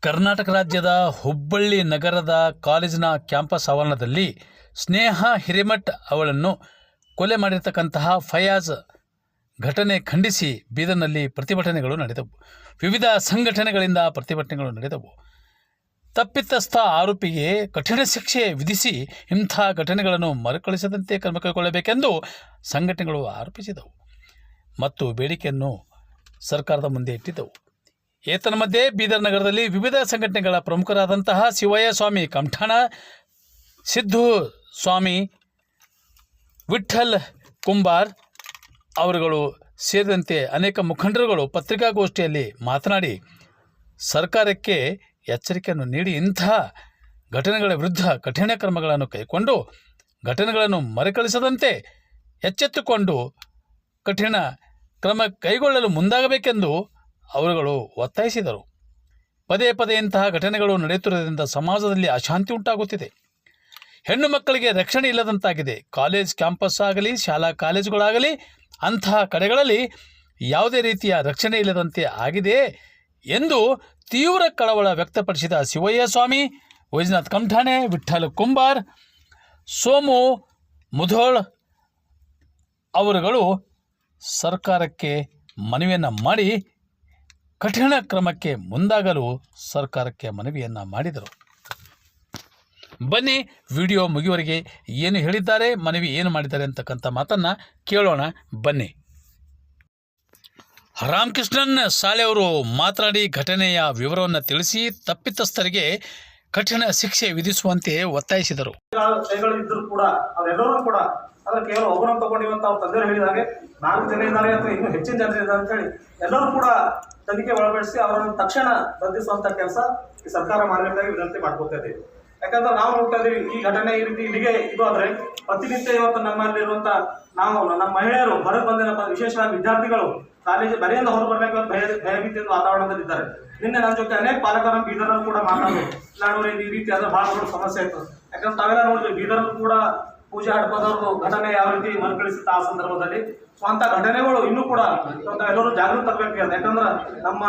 ಕರ್ನಾಟಕ ರಾಜ್ಯದ ಹುಬ್ಬಳ್ಳಿ ನಗರದ ಕಾಲೇಜಿನ ಕ್ಯಾಂಪಸ್ ಆವರಣದಲ್ಲಿ ಸ್ನೇಹ ಹಿರಿಮಠ್ ಅವಳನ್ನು ಕೊಲೆ ಮಾಡಿರ್ತಕ್ಕಂತಹ ಫಯಾಜ್ ಘಟನೆ ಖಂಡಿಸಿ ಬೀದರ್ನಲ್ಲಿ ಪ್ರತಿಭಟನೆಗಳು ನಡೆದವು. ವಿವಿಧ ಸಂಘಟನೆಗಳಿಂದ ಪ್ರತಿಭಟನೆಗಳು ನಡೆದವು. ತಪ್ಪಿತಸ್ಥ ಆರೋಪಿಗೆ ಕಠಿಣ ಶಿಕ್ಷೆ ವಿಧಿಸಿ ಇಂಥ ಘಟನೆಗಳನ್ನು ಮರುಕಳಿಸದಂತೆ ಕ್ರಮ ಕೈಗೊಳ್ಳಬೇಕೆಂದು ಸಂಘಟನೆಗಳು ಆರೋಪಿಸಿದವು. ಮತ್ತು ಬೇಡಿಕೆಯನ್ನು ಸರ್ಕಾರದ ಮುಂದೆ ಇಟ್ಟಿದ್ದವು. ಏತನ್ಮಧ್ಯೆ ಬೀದರ್ ನಗರದಲ್ಲಿ ವಿವಿಧ ಸಂಘಟನೆಗಳ ಪ್ರಮುಖರಾದಂತಹ ಶಿವಯ್ಯ ಸ್ವಾಮಿ ಕಮಠಾಣ ಸಿದ್ದು ಸ್ವಾಮಿ ವಿಠಲ್ ಕುಂಬಾರ್ ಅವರುಗಳು ಸೇರಿದಂತೆ ಅನೇಕ ಮುಖಂಡರುಗಳು ಪತ್ರಿಕಾಗೋಷ್ಠಿಯಲ್ಲಿ ಮಾತನಾಡಿ, ಸರ್ಕಾರಕ್ಕೆ ಎಚ್ಚರಿಕೆಯನ್ನು ನೀಡಿ ಇಂತಹ ಘಟನೆಗಳ ವಿರುದ್ಧ ಕಠಿಣ ಕ್ರಮಗಳನ್ನು ಕೈಗೊಂಡು, ಘಟನೆಗಳನ್ನು ಮರುಕಳಿಸದಂತೆ ಎಚ್ಚೆತ್ತುಕೊಂಡು ಕಠಿಣ ಕ್ರಮ ಕೈಗೊಳ್ಳಲು ಮುಂದಾಗಬೇಕೆಂದು ಅವರುಗಳು ಒತ್ತಾಯಿಸಿದರು. ಪದೇ ಪದೇ ಇಂತಹ ಘಟನೆಗಳು ನಡೆಯುತ್ತಿರುವುದರಿಂದ ಸಮಾಜದಲ್ಲಿ ಅಶಾಂತಿ ಉಂಟಾಗುತ್ತಿದೆ. ಹೆಣ್ಣು ಮಕ್ಕಳಿಗೆ ರಕ್ಷಣೆ ಇಲ್ಲದಂತಾಗಿದೆ. ಕಾಲೇಜ್ ಕ್ಯಾಂಪಸ್ ಆಗಲಿ, ಶಾಲಾ ಕಾಲೇಜುಗಳಾಗಲಿ ಅಂತಹ ಕಡೆಗಳಲ್ಲಿ ಯಾವುದೇ ರೀತಿಯ ರಕ್ಷಣೆ ಇಲ್ಲದಂತೆ ಆಗಿದೆ ಎಂದು ತೀವ್ರ ಕಳವಳ ವ್ಯಕ್ತಪಡಿಸಿದ ಶಿವಯ್ಯ ಸ್ವಾಮಿ ವೈಜನಾಥ್ ಕಂಠಾಣೆ, ವಿಠ್ಠಲ್ ಕುಂಬಾರ್, ಸೋಮು ಮುಧೋಳ್ ಅವರುಗಳು ಸರ್ಕಾರಕ್ಕೆ ಮನವಿಯನ್ನು ಮಾಡಿ ಕಠಿಣ ಕ್ರಮಕ್ಕೆ ಮುಂದಾಗಲು ಸರ್ಕಾರಕ್ಕೆ ಮನವಿಯನ್ನು ಮಾಡಿದರು. ಬನ್ನಿ, ವಿಡಿಯೋ ಮುಗಿಯುವವರೆಗೆ ಏನು ಹೇಳಿದ್ದಾರೆ, ಮನವಿ ಏನು ಮಾಡಿದ್ದಾರೆ ಅಂತಕ್ಕಂಥ ಮಾತನ್ನು ಕೇಳೋಣ. ಬನ್ನಿ. ರಾಮಕೃಷ್ಣನ್ ಸಾಳೆಯವರು ಮಾತನಾಡಿ ಘಟನೆಯ ವಿವರವನ್ನು ತಿಳಿಸಿ ತಪ್ಪಿತಸ್ಥರಿಗೆ ಕಠಿಣ ಶಿಕ್ಷೆ ವಿಧಿಸುವಂತೆ ಒತ್ತಾಯಿಸಿದರು. ಕೈಗಳು ಇದ್ರು ಕೂಡ ಅವರೆಲ್ಲರೂ ಕೂಡ ಅದ್ರ ಕೇವಲ ಒಬ್ಬರನ್ನು ತಗೊಂಡಿವಂತ ಅವ್ರ ತಂದೆಯವರು ಹೇಳಿದ ಹಾಗೆ ನಾಲ್ಕು ಜನ ಇದ್ದಾರೆ ಅಥವಾ ಇನ್ನೂ ಹೆಚ್ಚಿನ ಜನ ಇದ್ದಾರೆ ಅಂತ ಹೇಳಿ ಎಲ್ಲರೂ ಕೂಡ ತನಿಖೆ ಒಳಪಡಿಸಿ ಅವರನ್ನು ತಕ್ಷಣ ಬಂಧಿಸುವಂತ ಕೆಲಸ ಈ ಸರ್ಕಾರ ಮಾಡಬೇಕಾಗಿ ವಿನಂತಿ ಮಾಡ್ಕೊತಾ ಇದ್ದೀವಿ ಯಾಕಂದ್ರೆ ನಾವು ನೋಡ್ತಾ ಇದೀವಿ, ಈ ಘಟನೆ ಈ ರೀತಿ ಇಲ್ಲಿಗೆ ಇದು ಆದ್ರೆ ಪ್ರತಿನಿತ್ಯ ಇವತ್ತು ನಮ್ಮಲ್ಲಿರುವಂತ ನಾವು, ನಮ್ಮ ಮಹಿಳೆಯರು ಹೊರಗೆ ಬಂದಿರೋ ವಿಶೇಷವಾಗಿ ವಿದ್ಯಾರ್ಥಿಗಳು ಕಾಲೇಜು ಬರೆಯಿಂದ ಹೊರ ಬರಬೇಕು ಭಯ ವಾತಾವರಣದಲ್ಲಿ ವಾತಾವರಣದಲ್ಲಿದ್ದಾರೆ ನಿನ್ನೆ ನನ್ನ ಜೊತೆ ಅನೇಕ ಪಾಲಕರ ಬೀದರನ್ನು ಕೂಡ ಮಾತಾಡಬೇಕು ನಾನು ಈ ರೀತಿ ಆದ್ರೆ ಬಹಳ ದೊಡ್ಡ ಸಮಸ್ಯೆ ಆಯ್ತು ಯಾಕಂದ್ರೆ ತಾವೆಲ್ಲ ನೋಡಿದ್ವಿ ಬೀದರ್ ಕೂಡ ಪೂಜೆ ಹಡ್ಪದವ್ರದ್ದು ಘಟನೆ ಯಾವ ರೀತಿ ಮರುಕಳಿಸುತ್ತೆ ಆ ಸಂದರ್ಭದಲ್ಲಿ. ಸೊ ಅಂತ ಘಟನೆಗಳು ಇನ್ನೂ ಕೂಡ ಎಲ್ಲರೂ ಜಾಗೃತಿ ತರಬೇಕು ಯಾಕಂದ್ರೆ ನಮ್ಮ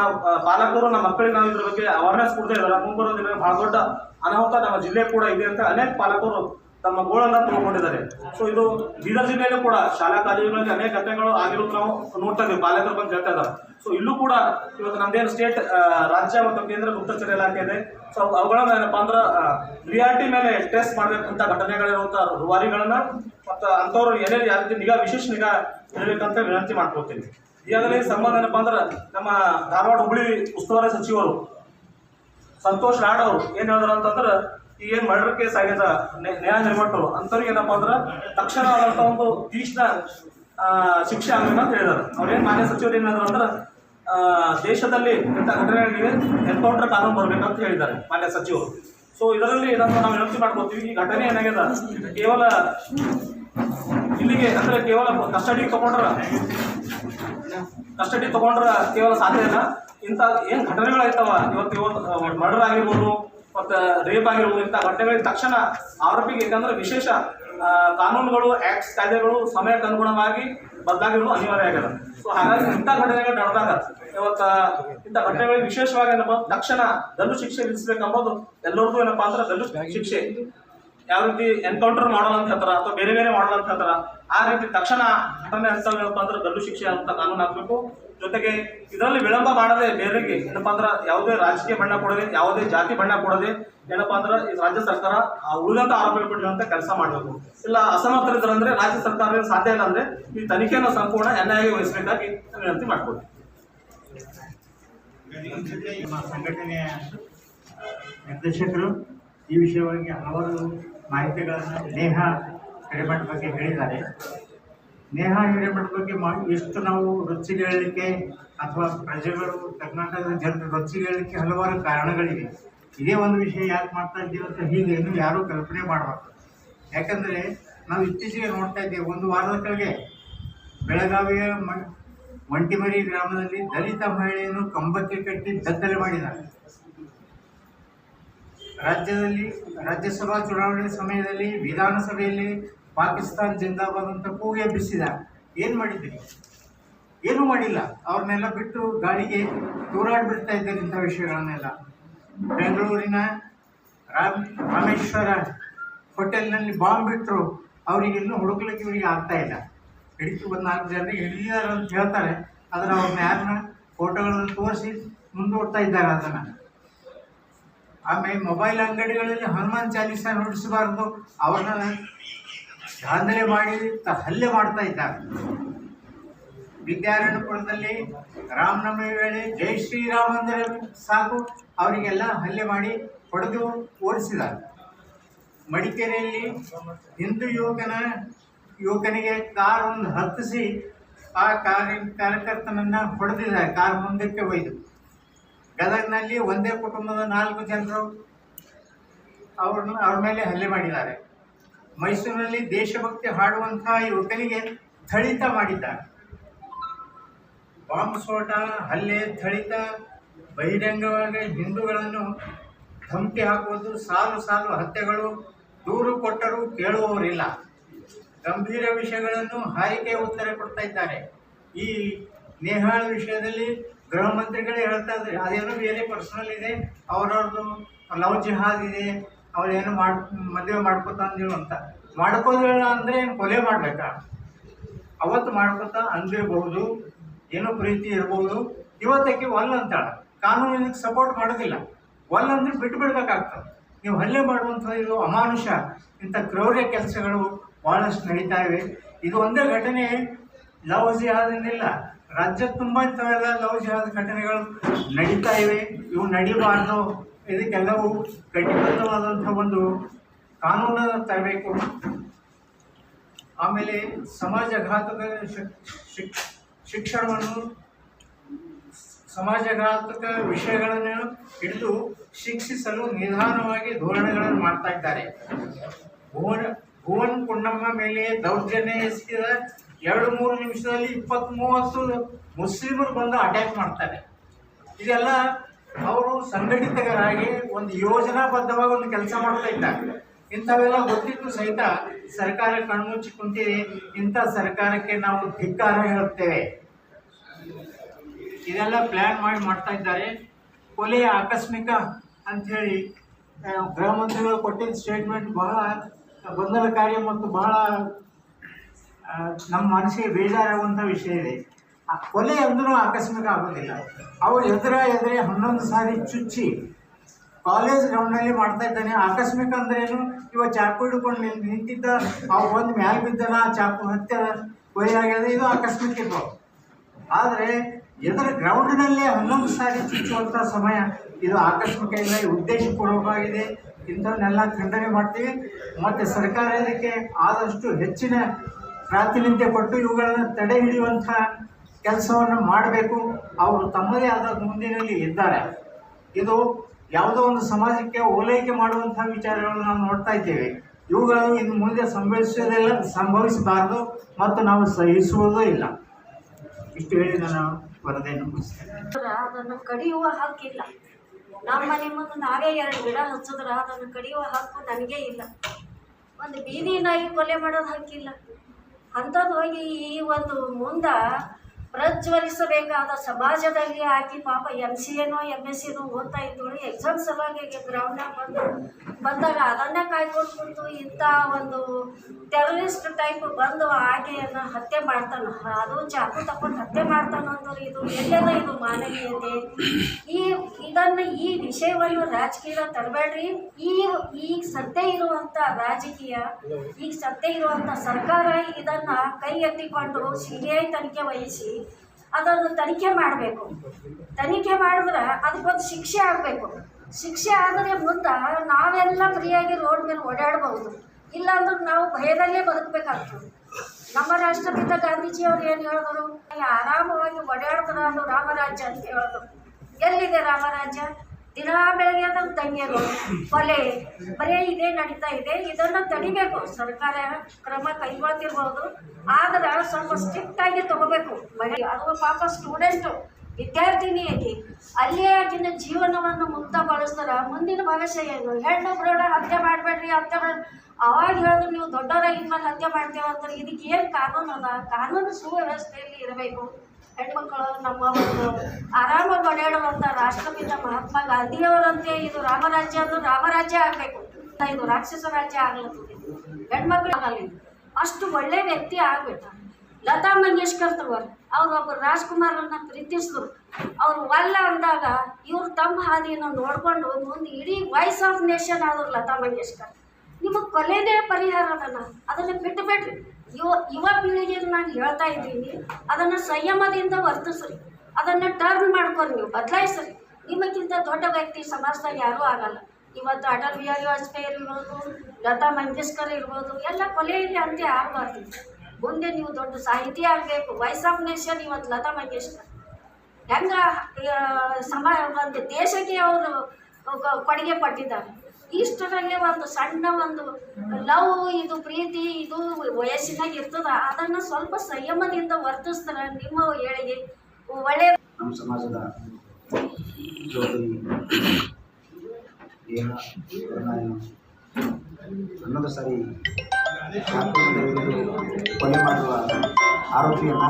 ಪಾಲಕರು, ನಮ್ಮ ಮಕ್ಕಳಿಗೆ ನಾವು ಇದ್ರ ಬಗ್ಗೆ ಅವೇರ್ನೆಸ್ ಕೊಡ್ತಾ ಇದ್ದಾರೆ. ಮುಂಬರೋ ದಿನ ಬಹಳ ದೊಡ್ಡ ಅನಾಹುತ ನಮ್ಮ ಜಿಲ್ಲೆ ಕೂಡ ಇದೆ ಅಂತ ಅನೇಕ ಪಾಲಕರು ತಮ್ಮ ಗೋಳನ್ನು ತುಂಬಿಕೊಂಡಿದ್ದಾರೆ ಸೊ ಇದು ಬೀದರ್ ಜಿಲ್ಲೆಯಲ್ಲೂ ಕೂಡ ಶಾಲಾ ಕಾಲೇಜುಗಳಲ್ಲಿ ಅನೇಕ ಘಟನೆಗಳು ಆಗಿರೋದು ನಾವು ನೋಡ್ತಾ ಇದ್ದೀವಿ. ಪಾಲಕರು ಬಂದು ಹೇಳ್ತಾ ಇದ್ದಾರೆ. ಸೊ ಇಲ್ಲೂ ಕೂಡ ಇವತ್ತು ನಮ್ದೇನು ಸ್ಟೇಟ್ ರಾಜ್ಯ ಮತ್ತು ಕೇಂದ್ರ ಗುಪ್ತಚರ ಇಲಾಖೆ ಇದೆ. ಸೊ ಅವುಗಳನ್ನ ಏನಪ್ಪ ಅಂದ್ರೆ ರಿಯಾಲಿಟಿ ಮೇಲೆ ಟೆಸ್ಟ್ ಮಾಡಬೇಕಂತ ಘಟನೆಗಳಿರುವಂಥ ರೂವಾರಿಗಳನ್ನ ಮತ್ತು ಅಂಥವ್ರು ಏನೇನು ಯಾವ ರೀತಿ ನಿಗಾ, ವಿಶೇಷ ನಿಗಾ ಇರಬೇಕಂತ ವಿನಂತಿ ಮಾಡ್ಕೊಳ್ತೀನಿ. ಈಗಾಗಲೇ ಸಂಬಂಧ ಏನಪ್ಪ ಅಂದ್ರೆ, ನಮ್ಮ ಧಾರವಾಡ ಹುಬ್ಳಿ ಉಸ್ತುವಾರಿ ಸಚಿವರು ಸಂತೋಷ್ ರಾಡ್ ಅವರು ಏನ್ ಹೇಳಿದ್ರು ಅಂತಂದ್ರೆ ಈ ಏನ್ ಮರ್ಡರ್ ಕೇಸ್ ಆಗ್ಯದ ನ್ಯಾಯ ನಿರ್ಮಟ್ಟರು ಅಂಥವ್ರಿಗೆ ಏನಪ್ಪಾ ಅಂದ್ರೆ ತಕ್ಷಣ ಆದಂತ ಒಂದು ತೀಕ್ಷ್ಣ ಶಿಕ್ಷೆ ಆಗಬೇಕು ಅಂತ ಹೇಳಿದಾರೆ. ಅವ್ರೇನ್ ಮಾನ್ಯ ಸಚಿವರು ಏನಾದ್ರು ಅಂದ್ರೆ ದೇಶದಲ್ಲಿ ಇಂಥ ಘಟನೆಗಳಿಗೆ ಎನ್ಕೌಂಟರ್ ಕಾನೂನು ಅಂತ ಹೇಳಿದ್ದಾರೆ ಮಾನ್ಯ ಸಚಿವರು. ಸೊ ಇದರಲ್ಲಿ ಏನಂತ ನಾವು ವಿನಂತಿ ಮಾಡ್ಕೋತೀವಿ. ಈ ಘಟನೆ ಏನಾಗ್ಯದ? ಕೇವಲ ಇಲ್ಲಿಗೆ ಅಂದ್ರೆ ಕೇವಲ ಕಸ್ಟಡಿ ತಗೊಂಡ್ರ ಕಸ್ಟಡಿ ತಗೊಂಡ್ರ ಕೇವಲ ಸಾಧ್ಯ ಇಲ್ಲ. ಇಂಥ ಏನ್ ಘಟನೆಗಳಾಯ್ತವ? ಇವತ್ತು ಇವತ್ತು ಮರ್ಡರ್ ಆಗಿರ್ಬೋದು ಮತ್ತೆ ರೇಪ್ ಆಗಿರ್ಬೋದು ಇಂಥ ಘಟನೆಗಳಿಗೆ ತಕ್ಷಣ ಆರೋಪಿಗೆ ಯಾಕಂದ್ರೆ ವಿಶೇಷ ಕಾನೂನುಗಳು ಆ್ಯಕ್ಟ್ಸ್ ಕಾಯ್ದೆಗಳು ಸಮಯಕ್ಕೆ ಅನುಗುಣವಾಗಿ ಬದಲಾಗಿರೋದು ಅನಿವಾರ್ಯ ಆಗ್ಯದ. ಸೊ ಹಾಗಾಗಿ ಇಂಥ ಘಟನೆಗಳು ನಡೆದಾಗ ಇವತ್ತು ಇಂಥ ಘಟನೆಗಳಿಗೆ ವಿಶೇಷವಾಗಿ ಏನಪ್ಪ ತಕ್ಷಣ ಗಲ್ಲು ಶಿಕ್ಷೆ ವಿಧಿಸಬೇಕಂಬುದು ಎಲ್ಲರಿಗೂ ಏನಪ್ಪಾ ಅಂದ್ರೆ ಗಲ್ಲು ಶಿಕ್ಷೆ. ಯಾವ ರೀತಿ ಎನ್ಕೌಂಟರ್ ಮಾಡೋಣ ಅಂತ ಹೇಳ್ತಾರೆ ಅಥವಾ ಬೇರೆ ಬೇರೆ ಮಾಡೋಣ ಅಂತ ಹೇಳ್ತಾರೆ, ಆ ರೀತಿ ತಕ್ಷಣ ಘಟನೆ ಅಂತ ಅಂದ್ರೆ ಗಲ್ಲು ಶಿಕ್ಷೆ ಅಂತ ಕಾನೂನು ಹಾಕ್ಬೇಕು. ಜೊತೆಗೆ ಇದರಲ್ಲಿ ವಿಳಂಬ ಮಾಡದೆ ಬೇರೆಗೆ ಏನಪ್ಪಾ ಅಂದ್ರೆ ಯಾವುದೇ ರಾಜಕೀಯ ಬಣ್ಣ ಕೊಡದೆ, ಯಾವುದೇ ಜಾತಿ ಬಣ್ಣ ಕೊಡದೆ ಏನಪ್ಪಾ ಅಂದ್ರೆ ರಾಜ್ಯ ಸರ್ಕಾರ ಆ ಉಳಿದಂತ ಆರೋಪಿಗಳಂತ ಕೆಲಸ ಮಾಡಬೇಕು. ಇಲ್ಲ ಅಸಮರ್ಥರಿದ್ರಂದ್ರೆ ರಾಜ್ಯ ಸರ್ಕಾರ ಸಾಧ್ಯ ಇಲ್ಲ ಅಂದ್ರೆ ಈ ತನಿಖೆಯನ್ನು ಸಂಪೂರ್ಣ ಎನ್ಐಎ ವಹಿಸಬೇಕಾಗಿ ವಿನಂತಿ ನಮ್ಮ ಸಂಘಟನೆಯ ನಿರ್ದೇಶಕರು ಈ ವಿಷಯವಾಗಿ ಹಲವಾರು ಮಾಹಿತಿಗಳನ್ನು ನೇಹ ಕಡಿಮೆ ಬಗ್ಗೆ ಹೇಳಿದ್ದಾರೆ. ನೇಹ ಹಿರೇಮಠ ಬಗ್ಗೆ ಎಷ್ಟು ನಾವು ರೊಚ್ಚಿಗೆ ಹೇಳಲಿಕ್ಕೆ ಅಥವಾ ಪ್ರಜೆಗಳು ಕರ್ನಾಟಕದ ಜನರು ರೊಚ್ಚಿಗೆ ಹೇಳಲಿಕ್ಕೆ ಹಲವಾರು ಕಾರಣಗಳಿವೆ. ಇದೇ ಒಂದು ವಿಷಯ ಯಾಕೆ ಮಾಡ್ತಾ ಇದ್ದೀವಿ ಅಂತ ಹೀಗೆ ಇನ್ನೂ ಯಾರೂ ಕಲ್ಪನೆ ಮಾಡಬಾರ್ದು. ಯಾಕಂದರೆ ನಾವು ಇತ್ತೀಚೆಗೆ ನೋಡ್ತಾ ಇದ್ದೇವೆ, ಒಂದು ವಾರದ ಕೆಳಗೆ ಬೆಳಗಾವಿಯ ಮ ಒಂಟಿಮರಿ ಗ್ರಾಮದಲ್ಲಿ ದಲಿತ ಮಹಿಳೆಯನ್ನು ಕಂಬಕ್ಕೆ ಕಟ್ಟಿ ದತ್ತಲೆ ಮಾಡಿದ್ದಾರೆ. ರಾಜ್ಯದಲ್ಲಿ, ರಾಜ್ಯಸಭಾ ಚುನಾವಣೆ ಸಮಯದಲ್ಲಿ ವಿಧಾನಸಭೆಯಲ್ಲಿ ಪಾಕಿಸ್ತಾನ್ ಜಿಂದಾಬಾದ್ ಅಂತ ಕೂಗಿ ಬಿಸಿದ, ಏನು ಮಾಡಿದ್ರಿ? ಏನೂ ಮಾಡಿಲ್ಲ. ಅವ್ರನ್ನೆಲ್ಲ ಬಿಟ್ಟು ಗಾಳಿಗೆ ತೂರಾಡ್ಬಿಡ್ತಾ ಇದ್ದಾರೆ ಇಂಥ ವಿಷಯಗಳನ್ನೆಲ್ಲ. ಬೆಂಗಳೂರಿನ ರಾಮ್ ರಾಮೇಶ್ವರ ಹೋಟೆಲ್ನಲ್ಲಿ ಬಾಂಬ್ ಬಿಟ್ಟರು ಅವ್ರಿಗೆ ಇನ್ನೂ ಹುಡುಕ್ಲಿಕ್ಕೆ ಇವರಿಗೆ ಆಗ್ತಾ ಇಲ್ಲ. ಹಿಡಿತು ಒಂದು ನಾಲ್ಕು ಜನರಿಗೆ ಹಿಡಿದಿದ್ದಾರೆ ಅಂತ ಹೇಳ್ತಾರೆ, ಆದರೆ ಅವ್ರನ್ನ ಯಾರನ್ನ ಫೋಟೋಗಳನ್ನು ತೋರಿಸಿ ಮುಂದೂಡ್ತಾ ಇದ್ದಾರೆ ಅದನ್ನು. ಆಮೇಲೆ ಮೊಬೈಲ್ ಅಂಗಡಿಗಳಲ್ಲಿ ಹನುಮಾನ್ ಚಾಲೀಸ ನುಡಿಸಬಾರ್ದು, ಅವ್ರನ್ನ ದಾಂಧಲೆ ಮಾಡಿ ಹಲ್ಲೆ ಮಾಡ್ತಾ ಇದ್ದಾರೆ. ವಿದ್ಯಾರಣ್ಯಪುರದಲ್ಲಿ ರಾಮನವಮಿ ವೇಳೆ ಜೈ ಶ್ರೀರಾಮ್ ಅಂದರೆ ಸಾಕು, ಅವರಿಗೆಲ್ಲ ಹಲ್ಲೆ ಮಾಡಿ ಹೊಡೆದು ಓಡಿಸಿದ್ದಾರೆ. ಮಡಿಕೇರಿಯಲ್ಲಿ ಹಿಂದೂ ಯುವಕನ, ಯುವಕನಿಗೆ ಕಾರ್ ಒಂದು ಹತ್ತಿಸಿ ಆ ಕಾರಿನ ಕಾರ್ಯಕರ್ತನನ್ನ ಹೊಡೆದಿದ್ದಾರೆ, ಕಾರ್ ಮುಂದಕ್ಕೆ ಒಯ್ದು. ಗದಗ್ನಲ್ಲಿ ಒಂದೇ ಕುಟುಂಬದ ನಾಲ್ಕು ಜನರು ಅವ್ರನ್ನ ಅವ್ರ ಮೇಲೆ ಹಲ್ಲೆ ಮಾಡಿದ್ದಾರೆ. ಮೈಸೂರಿನಲ್ಲಿ ದೇಶಭಕ್ತಿ ಹಾಡುವಂತಹ ಯುವಕನಿಗೆ ಥಳಿತ ಮಾಡಿದ್ದಾರೆ. ಬಾಂಬ್ ಸ್ಫೋಟ ಹಲ್ಲೆ, ಥಳಿತ ಬಹಿರಂಗವಾಗಿ ಹಿಂದೂಗಳನ್ನು ಧಮಕಿ ಹಾಕುವುದು ಸಾಲು ಸಾಲು ಹತ್ಯೆಗಳು, ದೂರು ಕೊಟ್ಟರೂ ಕೇಳುವವರಿಲ್ಲ. ಗಂಭೀರ ವಿಷಯಗಳನ್ನು ಹಾರಿಕೆ ಉತ್ತರ ಕೊಡ್ತಾ ಇದ್ದಾರೆ. ಈ ನೇಹಾಳ ವಿಷಯದಲ್ಲಿ ಗೃಹ ಮಂತ್ರಿಗಳೇ ಹೇಳ್ತಾ ಇದ್ದಾರೆ. ಅದೇನೋ ಬೇರೆ ಪರ್ಸನಲ್ ಇದೆ, ಅವರವ್ರದ್ದು ಲವ್ ಜಿಹಾದ್ ಇದೆ ಅವಳೇನು ಮಾಡ್, ಮದುವೆ ಮಾಡ್ಕೋತ ಅಂದಿಳು ಅಂತ. ಮಾಡ್ಕೋದಿಲ್ಲ ಅಂದರೆ ಏನು ಕೊಲೆ ಮಾಡಬೇಕಾ? ಅವತ್ತು ಮಾಡ್ಕೋತ ಅಂದಿರಬಹುದು ಏನೋ ಪ್ರೀತಿ ಇರ್ಬೋದು. ಇವತ್ತಕ್ಕೆ ಒಲ್ ಕಾನೂನು ಇದಕ್ಕೆ ಸಪೋರ್ಟ್ ಮಾಡೋದಿಲ್ಲ. ಒಲ್ ಅಂದ್ರೆ ಬಿಟ್ಟು ಬಿಡ್ಬೇಕಾಗ್ತದೆ. ನೀವು ಹಲ್ಲೆ ಮಾಡುವಂಥ ಇದು ಅಮಾನುಷ ಇಂಥ ಕ್ರೌರ್ಯ ಕೆಲಸಗಳು ಭಾಳಷ್ಟು ನಡೀತಾ ಇವೆ. ಇದು ಒಂದೇ ಘಟನೆ, ಲವ್ ಜಿಹಾದಿನಿಲ್ಲ ರಾಜ್ಯ ತುಂಬ ಇಂಥವೆಲ್ಲ ಲವ್ ಜಿಹಾದ್ ಘಟನೆಗಳು ನಡೀತಾ ಇವೆ. ಇವು ನಡೀಬಾರ್ದು. ಇದಕ್ಕೆಲ್ಲವೂ ಕಟಿಬದ್ಧವಾದಂಥ ಒಂದು ಕಾನೂನನ್ನು ತರಬೇಕು. ಆಮೇಲೆ ಸಮಾಜಘಾತಕ ಶಿಕ್- ಶಿಕ್ಷಣವನ್ನು ಸಮಾಜಘಾತಕ ವಿಷಯಗಳನ್ನು ಹಿಡಿದು ಶಿಕ್ಷಿಸಲು ನಿಧಾನವಾಗಿ ಧೋರಣೆಗಳನ್ನು ಮಾಡ್ತಾ ಇದ್ದಾರೆ. ಭುವನ, ಭುವನ್ ಕುಂಡಮ್ಮ ಮೇಲೆ ದೌರ್ಜನ್ಯ ಎಸಗಿದ ಎರಡು ಮೂರು ನಿಮಿಷದಲ್ಲಿ ಇಪ್ಪತ್ತ್ ಮೂವತ್ತು ಮುಸ್ಲಿಮರು ಬಂದು ಅಟ್ಯಾಕ್ ಮಾಡ್ತಾರೆ. ಇದೆಲ್ಲ ಅವರು ಸಂಘಟಿತರಾಗಿ ಒಂದು ಯೋಜನಾಬದ್ಧವಾಗಿ ಒಂದು ಕೆಲಸ ಮಾಡ್ತಾ ಇದ್ದಾರೆ. ಇಂಥವೆಲ್ಲ ಗೊತ್ತಿದ್ದು ಸಹಿತ ಸರ್ಕಾರ ಕಣ್ಮುಚ್ಚಿ ಕುಂತೀರಿ, ಇಂಥ ಸರ್ಕಾರಕ್ಕೆ ನಾವು ಧಿಕ್ಕಾರ ಹೇಳುತ್ತೇವೆ. ಇದೆಲ್ಲ ಪ್ಲ್ಯಾನ್ ಮಾಡಿ ಮಾಡ್ತಾ ಇದ್ದಾರೆ. ಕೊಲೆಯ ಆಕಸ್ಮಿಕ ಅಂಥೇಳಿ ಗೃಹ ಮಂತ್ರಿಗಳು ಕೊಟ್ಟಿದ್ದ ಸ್ಟೇಟ್ಮೆಂಟ್ ಬಹಳ ಗೊಂದಲಕಾರಿ ಮತ್ತು ಬಹಳ ನಮ್ಮ ಮನಸ್ಸಿಗೆ ಬೇಜಾರಾಗುವಂಥ ವಿಷಯ ಇದೆ. ಆ ಕೊಲೆ ಅಂದ್ರೂ ಆಕಸ್ಮಿಕ ಆಗೋದಿಲ್ಲ. ಅವ್ರು ಎದುರ ಎದುರೇ ಹನ್ನೊಂದು ಸಾರಿ ಚುಚ್ಚಿ ಕಾಲೇಜ್ ಗ್ರೌಂಡಲ್ಲಿ ಮಾಡ್ತಾ ಇದ್ದಾನೆ. ಆಕಸ್ಮಿಕ ಅಂದ್ರೆ ಏನು? ಇವ ಚಾಕು ಹಿಡ್ಕೊಂಡು ನಿಂತ್- ನಿಂತಿದ್ದ ಅವ ಒಂದು ಮ್ಯಾಲೆ ಬಿದ್ದಾನ ಚಾಕು ಹತ್ಯದ ಕೊಲೆ ಆಗ್ಯದ, ಇದು ಆಕಸ್ಮಿಕ ಇರ್ಬೋದು ಆದರೆ ಎದುರ ಗ್ರೌಂಡ್ನಲ್ಲೇ ಹನ್ನೊಂದು ಸಾರಿ ಚುಚ್ಚುವಂಥ ಸಮಯ ಇದು ಆಕಸ್ಮಿಕ ಇಲ್ಲ. ಉದ್ದೇಶಪೂರ್ವಕವಾಗಿದೆ. ಇಂಥವನ್ನೆಲ್ಲ ಖಂಡನೆ ಮಾಡ್ತೀವಿ. ಮತ್ತು ಸರ್ಕಾರ ಇದಕ್ಕೆ ಆದಷ್ಟು ಹೆಚ್ಚಿನ ಪ್ರಾತಿನಿಧ್ಯ ಕೊಟ್ಟು ಇವುಗಳನ್ನು ತಡೆ ಹಿಡಿಯುವಂಥ ಕೆಲಸವನ್ನು ಮಾಡಬೇಕು. ಅವರು ತಮ್ಮದೇ ಆದ ಮುಂದಿನಲ್ಲಿ ಇದ್ದಾರೆ. ಇದು ಯಾವುದೋ ಒಂದು ಸಮಾಜಕ್ಕೆ ಓಲೈಕೆ ಮಾಡುವಂಥ ವಿಚಾರಗಳನ್ನು ನಾವು ನೋಡ್ತಾ ಇದ್ದೇವೆ. ಇವುಗಳು ಇನ್ನು ಮುಂದೆ ಸಂಭವಿಸೋದೆಲ್ಲ ಸಂಭವಿಸಬಾರದು ಮತ್ತು ನಾವು ಸಹಿಸುವುದೂ ಇಲ್ಲ. ಇಷ್ಟು ಹೇಳಿ ನಾನು ವರದಿಯನ್ನು ಅದನ್ನು ಕಡಿಯುವ ಹಕ್ಕಿಲ್ಲ. ನಮ್ಮ ನಿಮ್ಮನ್ನು ನಾವೇ ಎರಡು ಗಿಡ ಹಚ್ಚಿದ್ರೆ, ಅದನ್ನು ಕಡಿಯುವ ಹಕ್ಕು ನನಗೆ ಇಲ್ಲ. ಒಂದು ಬೀದಿ ನಾಯಿ ಕೊಲೆ ಮಾಡೋದು ಹಕ್ಕಿಲ್ಲ. ಅಂಥದ್ದು ಹೋಗಿ ಈ ಒಂದು ಮುಂದೆ ಪ್ರಜ್ವಲಿಸಬೇಕಾದ ಸಮಾಜದಲ್ಲಿ ಆಕಿ ಪಾಪ ಎಂ ಸಿ ಎನೋ ಎಂ ಎಸ್ ಸಿನೋ ಓದ್ತಾ ಇದ್ದು ಎಕ್ಸಾಮ್ ಸಲುವಾಗಿ ಗ್ರೌಂಡ್ನಾಗ ಬಂದು ಬಂದಾಗ ಅದನ್ನೇ ಕಾಯ್ಕೊಂಡು ಕುಂತು ಇಂಥ ಒಂದು ಟೆರರಿಸ್ಟ್ ಟೈಪ್ ಬಂದು ಆಕೆಯನ್ನು ಹತ್ಯೆ ಮಾಡ್ತಾನೆ. ಅದು ಚಾಕು ತಕೊಂಡು ಹತ್ಯೆ ಮಾಡ್ತಾನೆ ಅಂದ್ರೆ ಇದು ಎಲ್ಲೆಲ್ಲ ಇದು ಮಾನವೀಯತೆ. ಇದನ್ನು ಈ ವಿಷಯವನ್ನು ರಾಜಕೀಯ ತರಬೇಡ್ರಿ. ಈ ಈಗ ಸದ್ಯ ಇರುವಂಥ ರಾಜಕೀಯ, ಈಗ ಸದ್ಯ ಇರುವಂಥ ಸರ್ಕಾರ ಇದನ್ನ ಕೈ ಎತ್ತಿಕೊಂಡು ಸಿ ಬಿ ಐ ತನಿಖೆ ವಹಿಸಿ ಅದನ್ನು ತನಿಖೆ ಮಾಡಬೇಕು. ತನಿಖೆ ಮಾಡಿದ್ರೆ ಅದಕ್ಕೊಂದು ಶಿಕ್ಷೆ ಆಗಬೇಕು. ಶಿಕ್ಷೆ ಆದರೆ ಮುಂದೆ ನಾವೆಲ್ಲ ಫ್ರೀಯಾಗಿ ರೋಡ್ ಮೇಲೆ ಓಡಾಡಬಹುದು. ಇಲ್ಲಾಂದ್ರೆ ನಾವು ಭಯದಲ್ಲೇ ಬದುಕಬೇಕಾಗ್ತದೆ. ನಮ್ಮ ರಾಷ್ಟ್ರಪಿತ ಗಾಂಧೀಜಿ ಅವರು ಏನು ಹೇಳಿದ್ರು? ಆರಾಮವಾಗಿ ಓಡಾಡ್ತಾರೆ ಅದು ರಾಮರಾಜ್ಯ ಅಂತ ಹೇಳಿದ್ರು. ಎಲ್ಲಿದೆ ರಾಮರಾಜ್ಯ ದಿನಾ ಬೆಳಗ್ಗೆ ನಮ್ಮ ತಂಗಿಯರು ಕೊಲೆ ಬರೀ ಇದೇ ನಡೀತಾ ಇದೆ. ಇದನ್ನು ತಡಿಬೇಕು. ಸರ್ಕಾರ ಕ್ರಮ ಕೈಗೊಳ್ತಿರ್ಬೋದು. ಆದ್ರೆ ಸ್ವಲ್ಪ ಸ್ಟ್ರಿಕ್ಟ್ ಆಗಿ ತಗೋಬೇಕು. ಮಹಿಳೆ ಅದು ಪಾಪ ಸ್ಟೂಡೆಂಟು ವಿದ್ಯಾರ್ಥಿನಿಯಾಗಿ ಅಲ್ಲಿಯೇ ಅಲ್ಲೇ ಆಗಿನ ಜೀವನವನ್ನು ಮುಕ್ತಗೊಳಿಸ್ತಾರ ಮುಂದಿನ ಭವಿಷ್ಯ ಏನು? ಹೆಣ್ಣು ಬ್ರೋಡ ಹತ್ಯೆ ಮಾಡಬೇಡ್ರಿ ಹತ್ಯೆ ಅವಾಗ ಹೇಳಿದ್ರು, ನೀವು ದೊಡ್ಡವರಾಗಿ ಮೇಲೆ ಹತ್ಯೆ ಮಾಡ್ತೇವೆ ಅಂತಾರೆ. ಇದಕ್ಕೆ ಏನು ಕಾನೂನು ಅದ? ಕಾನೂನು ಸುವ್ಯವಸ್ಥೆಯಲ್ಲಿ ಇರಬೇಕು. ಹೆಣ್ಮಕ್ಕಳು ನಮ್ಮ ಒಂದು ಆರಾಮಾಗಿ ಓಡಾಡುವಂಥ ರಾಷ್ಟ್ರಪಿತ ಮಹಾತ್ಮ ಗಾಂಧಿಯವರಂತೆ ಇದು ರಾಮರಾಜ್ಯ ಅದು ರಾಮರಾಜ್ಯ ಆಗಬೇಕು. ಇದು ರಾಕ್ಷಸ ರಾಜ್ಯ ಆಗ್ಲತ್ತದ ಹೆಣ್ಮಕ್ಳು ಆಗಲಿ. ಅಷ್ಟು ಒಳ್ಳೆ ವ್ಯಕ್ತಿ ಆಗ್ಬೇಕು. ಲತಾ ಮಂಗೇಶ್ಕರ್ ತಗೋರಿ ಅವ್ರು ಒಬ್ಬ ರಾಜ್ಕುಮಾರನ್ನ ಪ್ರೀತಿಸಿದ್ರು. ಅವ್ರು ಒಲ್ಲ ಅಂದಾಗ ಇವ್ರು ತಮ್ಮ ಹಾದಿಯನ್ನು ನೋಡ್ಕೊಂಡು ಮುಂದೆ ಇಡೀ ವಾಯ್ಸ್ ಆಫ್ ನೇಷನ್ ಆದ್ರು ಲತಾ ಮಂಗೇಶ್ಕರ್. ನಿಮಗೆ ಕೊಲೆನೇ ಪರಿಹಾರ ಅದನ್ನು ಬಿಟ್ಟು ಬಿಡ್ರಿ ಯುವ ಯುವ ಪೀಳಿಗೆಗೆ ನಾನು ಹೇಳ್ತಾ ಇದ್ದೀನಿ, ಅದನ್ನು ಸಂಯಮದಿಂದ ವರ್ತಿಸ್ರಿ. ಅದನ್ನು ಟರ್ನ್ ಮಾಡ್ಕೊರಿ ನೀವು, ಬದಲಾಯಿಸ್ರಿ. ನಿಮಗಿಂತ ದೊಡ್ಡ ವ್ಯಕ್ತಿ ಸಮಾಜದಾಗ ಯಾರೂ ಆಗಲ್ಲ. ಇವತ್ತು ಅಟಲ್ ಬಿಹಾರಿ ವಾಜಪೇಯಿ ಇರ್ಬೋದು, ಲತಾ ಮಂಗೇಶ್ಕರ್ ಇರ್ಬೋದು, ಎಲ್ಲ ಕೊಲೆಯಲ್ಲಿ ಅಂತ್ಯ ಆಗಬಾರ್ದು. ಮುಂದೆ ನೀವು ದೊಡ್ಡ ಸಾಹಿತಿ ಆಗಬೇಕು. ವಾಯ್ಸ್ ಆಫ್ ನೇಷನ್ ಇವತ್ತು ಲತಾ ಮಂಗೇಶ್ಕರ್. ಹೆಂಗ ಸಮ, ಒಂದು ದೇಶಕ್ಕೆ ಅವರು ಕೊಡುಗೆ ಪಟ್ಟಿದ್ದಾರೆ ಇಷ್ಟರಲ್ಲಿ ಒಂದು ಸಣ್ಣ ಒಂದು ಲವ್ ಇದು ಪ್ರೀತಿ ಇದು ವಯಸ್ಸಿನಾಗ ಇರ್ತದ. ಅದನ್ನ ಸ್ವಲ್ಪ ಸಂಯಮದಿಂದ ವರ್ತಿಸ್ತಾರ ನಿಮ್ಮ ಹೇಳಿಗೆ ಒಳ್ಳೆ ನಮ್ಮ ಸಮಾಜದ ಹನ್ನೊಂದು ಸಾರಿ ಕೊಲೆ ಮಾಡುವ ಆರೋಪಿಯನ್ನು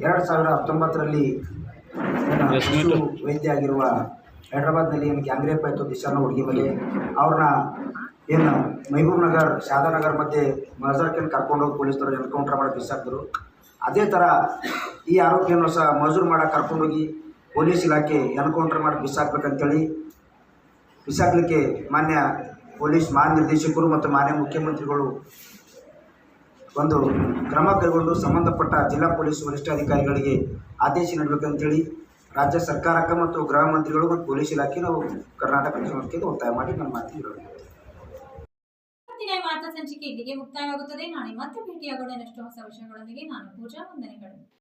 ಎರಡು ಸಾವಿರದ ಹತ್ತೊಂಬತ್ತರಲ್ಲಿ ವೈದ್ಯ ಆಗಿರುವ ಹೈದ್ರಾಬಾದ್ನಲ್ಲಿ ಏನು ಗ್ಯಾಂಗ್ರೇಪ್ ಆಯಿತು ದಿಶಾನ ಹುಡುಗಿ ಮೇಲೆ ಅವ್ರನ್ನ ಏನು ಮಹಬೂಬ್ ನಗರ್ ಶಾದಾನಗರ್ ಮಧ್ಯೆ ಮಜರ್ಕೇನು ಕರ್ಕೊಂಡೋಗಿ ಪೊಲೀಸರು ಎನ್ಕೌಂಟರ್ ಮಾಡಿ ಬಿಸಾಕಿದ್ರು ಅದೇ ಥರ ಈ ಆರೋಪಿಯನ್ನು ಸಹ ಮಜೂರು ಮಾಡಕ್ಕೆ ಕರ್ಕೊಂಡೋಗಿ ಪೊಲೀಸ್ ಇಲಾಖೆ ಎನ್ಕೌಂಟರ್ ಮಾಡಿ ಬಿಸಾಕ್ಬೇಕಂತೇಳಿ ಬಿಸಾಕಲಿಕ್ಕೆ ಮಾನ್ಯ ಪೊಲೀಸ್ ಮಹಾನಿರ್ದೇಶಕರು ಮತ್ತು ಮಾನ್ಯ ಮುಖ್ಯಮಂತ್ರಿಗಳು ಒಂದು ಕ್ರಮ ಕೈಗೊಂಡು ಸಂಬಂಧಪಟ್ಟ ಜಿಲ್ಲಾ ಪೊಲೀಸ್ ವರಿಷ್ಠಾಧಿಕಾರಿಗಳಿಗೆ ಆದೇಶ ನೀಡಬೇಕಂತೇಳಿ ರಾಜ್ಯ ಸರ್ಕಾರಕ್ಕೆ ಮತ್ತು ಗೃಹ ಮಂತ್ರಿಗಳು ಮತ್ತು ಪೊಲೀಸ್ ಇಲಾಖೆ ನಾವು ಕರ್ನಾಟಕ ಮುಖ್ಯಮಂತ್ರಿಗೆ ಒತ್ತಾಯ ಮಾಡಿ ನನ್ನ ಮಾತಿಗೆ ಹೇಳೋಣ ವಾರ್ತಾ ಸಂಚಿಕೆ ಇಲ್ಲಿಗೆ ಮುಕ್ತಾಯವಾಗುತ್ತದೆ. ನಾಳೆ ಮತ್ತೆ ಭೇಟಿಯಾಗೋಣ. ಇನ್ನಷ್ಟು ಹೊಸ ವಿಷಯಗಳೊಂದಿಗೆ ನಾನು ಪೂಜಾ ವಂದನೆಗಳು.